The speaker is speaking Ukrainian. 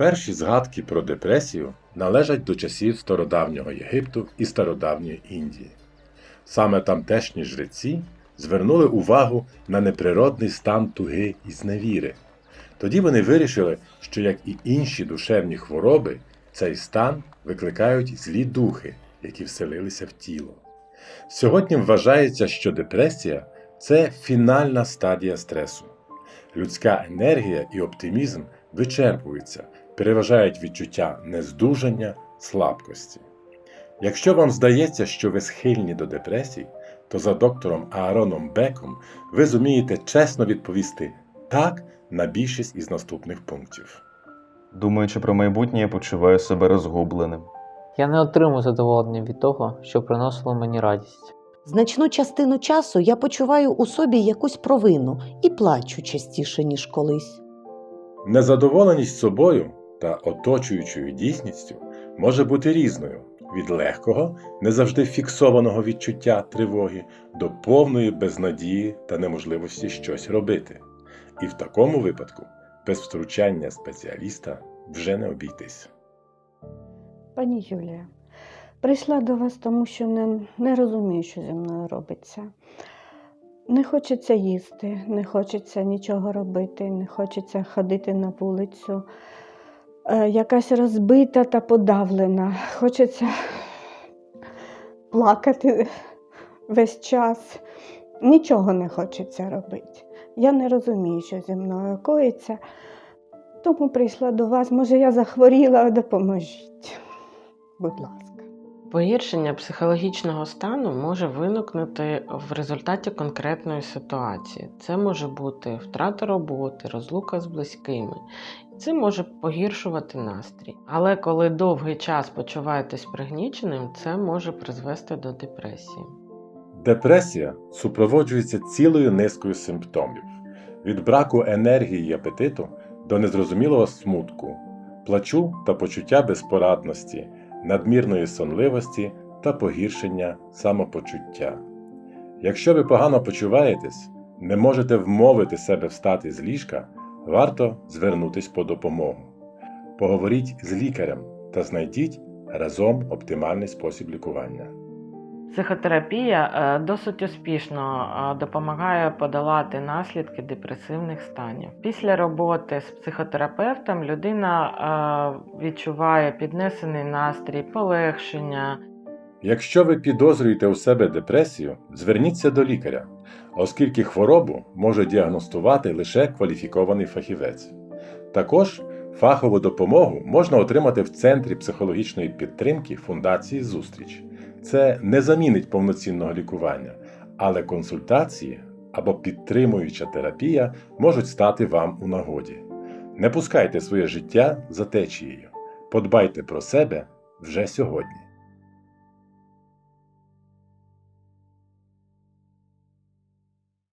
Перші згадки про депресію належать до часів стародавнього Єгипту і стародавньої Індії. Саме тамтешні жреці звернули увагу на неприродний стан туги і зневіри. Тоді вони вирішили, що, як і інші душевні хвороби, цей стан викликають злі духи, які вселилися в тіло. Сьогодні вважається, що депресія це фінальна стадія стресу. Людська енергія і оптимізм вичерпуються, переважають відчуття нездужання, слабкості. Якщо вам здається, що ви схильні до депресій, то за доктором Аароном Беком ви зумієте чесно відповісти так на більшість із наступних пунктів. Думаючи про майбутнє, я почуваю себе розгубленим. Я не отримую задоволення від того, що приносило мені радість. Значну частину часу я почуваю у собі якусь провину і плачу частіше, ніж колись. Незадоволеність собою та оточуючою дійсністю може бути різною від легкого, не завжди фіксованого відчуття тривоги до повної безнадії та неможливості щось робити. І в такому випадку без втручання спеціаліста вже не обійтись. Пані Юлія, прийшла до вас, тому що не, не розумію, що зі мною робиться. Не хочеться їсти, не хочеться нічого робити, не хочеться ходити на вулицю. Е, якась розбита та подавлена. Хочеться плакати весь час. Нічого не хочеться робити. Я не розумію, що зі мною коїться. Тому прийшла до вас. Може, я захворіла, допоможіть. Будь ласка. Погіршення психологічного стану може виникнути в результаті конкретної ситуації. Це може бути втрата роботи, розлука з близькими. Це може погіршувати настрій. Але коли довгий час почуваєтесь пригніченим, це може призвести до депресії. Депресія супроводжується цілою низкою симптомів від браку енергії і апетиту до незрозумілого смутку, плачу та почуття безпорадності, надмірної сонливості та погіршення самопочуття. Якщо ви погано почуваєтесь, не можете вмовити себе встати з ліжка, варто звернутись по допомогу. Поговоріть з лікарем та знайдіть разом оптимальний спосіб лікування. Психотерапія е, досить успішно е, допомагає подолати наслідки депресивних станів. Після роботи з психотерапевтом людина е, відчуває піднесений настрій, полегшення. Якщо ви підозрюєте у себе депресію, зверніться до лікаря, оскільки хворобу може діагностувати лише кваліфікований фахівець. Також фахову допомогу можна отримати в Центрі психологічної підтримки Фундації Зустріч. Це не замінить повноцінного лікування, але консультації або підтримуюча терапія можуть стати вам у нагоді. Не пускайте своє життя за течією. Подбайте про себе вже сьогодні.